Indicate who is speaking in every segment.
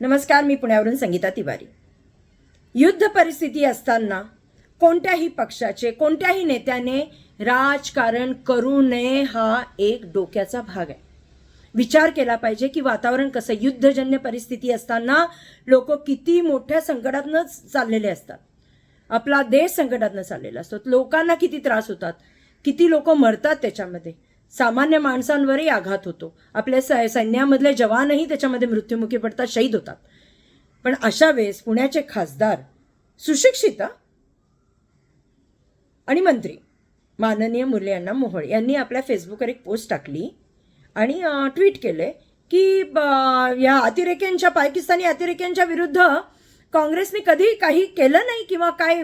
Speaker 1: नमस्कार मी पुण्यावरून संगीता तिवारी. युद्ध परिस्थिती असताना कोणत्याही पक्षाचे कोणत्याही नेत्याने राजकारण करू नये हा एक डोक्याचा भाग आहे. विचार केला पाहिजे की वातावरण कसं युद्धजन्य परिस्थिती असताना लोक किती मोठ्या संकटातनं चाललेले असतात. आपला देश संकटातनं चाललेला असतो. लोकांना किती त्रास होतात. किती लोक मरतात त्याच्यामध्ये. सामान्य माणसांवरही आघात होतो. आपल्या सै सैन्यामधले जवानही त्याच्यामध्ये मृत्युमुखी पडतात शहीद होतात. पण अशा वेळेस पुण्याचे खासदार सुशिक्षित आणि मंत्री माननीय मुरली यांना मोहोळ यांनी आपल्या फेसबुकवर एक पोस्ट टाकली आणि ट्विट केले की ब- या अतिरेक्यांच्या पाकिस्तानी अतिरेक्यांच्या विरुद्ध काँग्रेसने कधी काही केलं नाही किंवा काय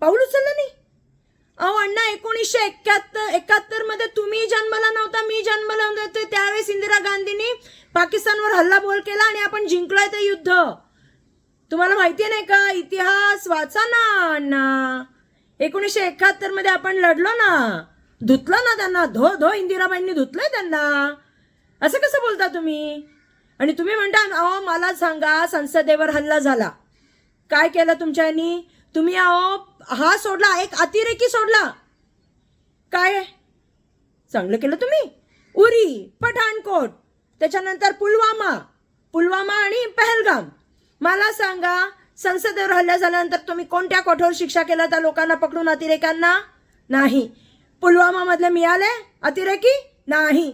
Speaker 1: पाऊल उचललं नाही? अहो अण्णा एकोणीसशे एकाहत्तर एकाहत्तरमध्ये तुम्ही जन्मला नव्हता मी जन्मला नव्हते. त्यावेळेस इंदिरा गांधींनी पाकिस्तानवर हल्ला बोल केला आणि आपण जिंकलोय ते युद्ध. तुम्हाला माहिती नाही का? इतिहास वाचा ना अण्णा. एकोणीसशे एकाहत्तरमध्ये आपण लढलो ना धुतलं ना त्यांना. धो धो इंदिराबाईंनी धुतलंय त्यांना. असं कसं बोलता तुम्ही? आणि तुम्ही म्हणता अहो मला सांगा संसदेवर हल्ला झाला. काय केलं तुमच्यानी? तुम्ही अहो हा सोडला एक अतिरेकी सोडला. काय? चांगलं केलं तुम्ही. उरी पठाणकोट त्याच्यानंतर पुलवामा पुलवामा आणि पहलगाम. मला सांगा संसदेवर हल्ला झाल्यानंतर तुम्ही कोणत्या कठोर शिक्षा केल्या त्या लोकांना पकडून अतिरेक्यांना? नाही. पुलवामामधलं मिळाले अतिरेकी? नाही.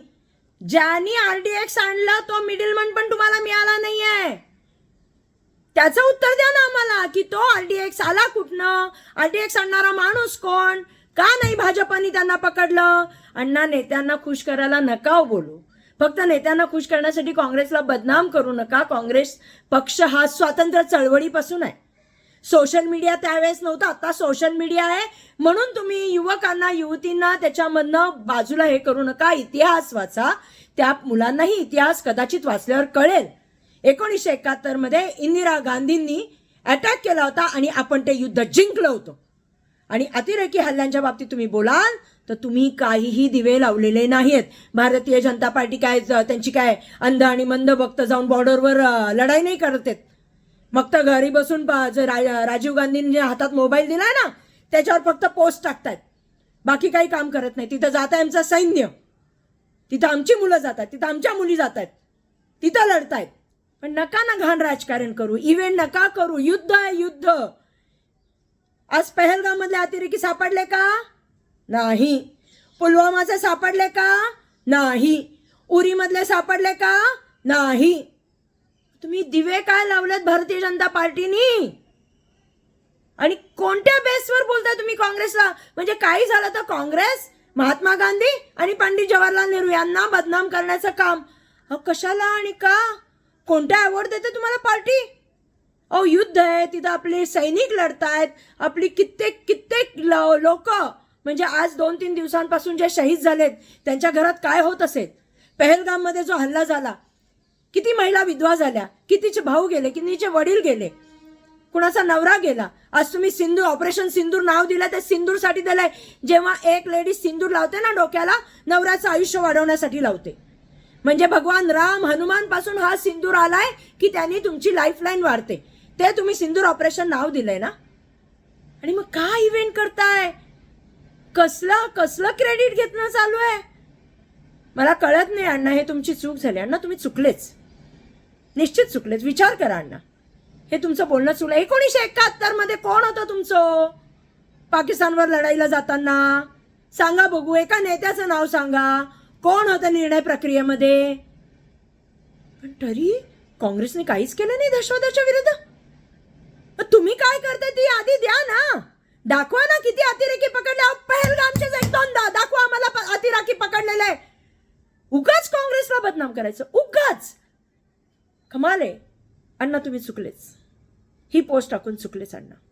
Speaker 1: ज्यांनी आर डी एक्स आणला तो मिडलमन पण तुम्हाला मिळाला नाही आहे त्याचं उत्तर द्या ना आम्हाला की तो आर डीएक्स आला कुठनं? आरडीएक्स आणणारा माणूस कोण? का नाही भाजपाने त्यांना पकडलं? अण्णा नेत्यांना खुश करायला नका हो बोलू. फक्त नेत्यांना खुश करण्यासाठी काँग्रेसला बदनाम करू नका. काँग्रेस पक्ष हा स्वातंत्र्य चळवळीपासून आहे. सोशल मीडिया त्यावेळेस नव्हता आता सोशल मीडिया आहे. म्हणून तुम्ही युवकांना युवतींना त्याच्यामधनं बाजूला हे करू नका. इतिहास वाचा. त्या मुलांनाही इतिहास कदाचित वाचल्यावर कळेल. एकोणीसशे एकाहत्तरमध्ये इंदिरा गांधींनी अटॅक केला होता आणि आपण ते युद्ध जिंकलं होतं. आणि अतिरेकी हल्ल्यांच्या बाबतीत तुम्ही बोलाल तर तुम्ही काहीही दिवे लावलेले नाहीत भारतीय जनता पार्टी काय त्यांची काय अंध आणि मंद भक्त जाऊन बॉर्डरवर लढाई नाही करत आहेत मग तर घरी बसून रा- राजीव गांधींनी हातात मोबाईल दिला ना त्याच्यावर फक्त पोस्ट टाकतायत. बाकी काही काम करत नाही. तिथं जात आहे आमचं सैन्य. तिथं आमची मुलं जात आहेत. तिथं आमच्या मुली जात आहेत. तिथं लढतायत. पण नका ना घाण राजकारण करू. इव्हेंट नका करू. युद्ध आहे युद्ध. आज पहलगामधले अतिरेकी सापडले का? नाही. पुलवामाचे सापडले का? नाही. उरीमधले सापडले का? नाही. तुम्ही दिवे काय लावलेत भारतीय जनता पार्टीनी? आणि कोणत्या बेसवर बोलताय तुम्ही काँग्रेसला? म्हणजे काही झालं तर काँग्रेस महात्मा गांधी आणि पंडित जवाहरलाल नेहरू यांना बदनाम करण्याचं काम. अहो कशाला आणि का? कोणत्या अवॉर्ड देते तुम्हाला पार्टी अहो युद्ध आहे तिथं आपले सैनिक लढतायत आपली कित्येक कित्येक लोक म्हणजे आज दोन तीन दिवसांपासून जे शहीद झालेत त्यांच्या घरात काय होत असेल? पहलगाममध्ये जो हल्ला झाला किती महिला विधवा झाल्या कितीचे भाऊ गेले कितीचे वडील गेले कुणाचा नवरा गेला आज तुम्ही सिंदूर ऑपरेशन सिंदूर नाव दिलं ते सिंदूरसाठी दिलंय जेव्हा एक लेडी सिंदूर लावते ना डोक्याला नवऱ्याचं आयुष्य वाढवण्यासाठी लावते. म्हणजे भगवान राम हनुमानपासून हा सिंदूर आलाय की त्यांनी तुमची लाईफलाईन वाढते. ते तुम्ही सिंदूर ऑपरेशन नाव दिलंय ना? आणि मग का इव्हेंट करताय? कसलं कसलं क्रेडिट घेतणं चालू आहे? मला कळत नाही अण्णा हे तुमची चूक झाली. अण्णा तुम्ही चुकलेच. निश्चित चुकलेच. विचार करा अण्णा. हे तुमचं बोलणं चुकलं एकोणीसशे एकाहत्तरमध्ये कोण होतं तुमचं? पाकिस्तानवर लढाईला जाताना? सांगा बघू. एका नेत्याचं नाव सांगा. कोण होतं निर्णय प्रक्रियेमध्ये? पण तरी काँग्रेसने काहीच केलं नाही दहशतवादाच्या विरुद्ध. तुम्ही काय करताय? ती यादी द्या ना. दाखवा ना किती अतिरेकी पकडले. पहलगामचेच एक दोनदा दाखवा आम्हाला प- अतिरेकी पकडलेलं. आहे उगाच काँग्रेसला बदनाम करायचं. उगाच. कमाल आहे. अण्णा तुम्ही चुकलेच. ही पोस्ट टाकून चुकलेच अण्णा.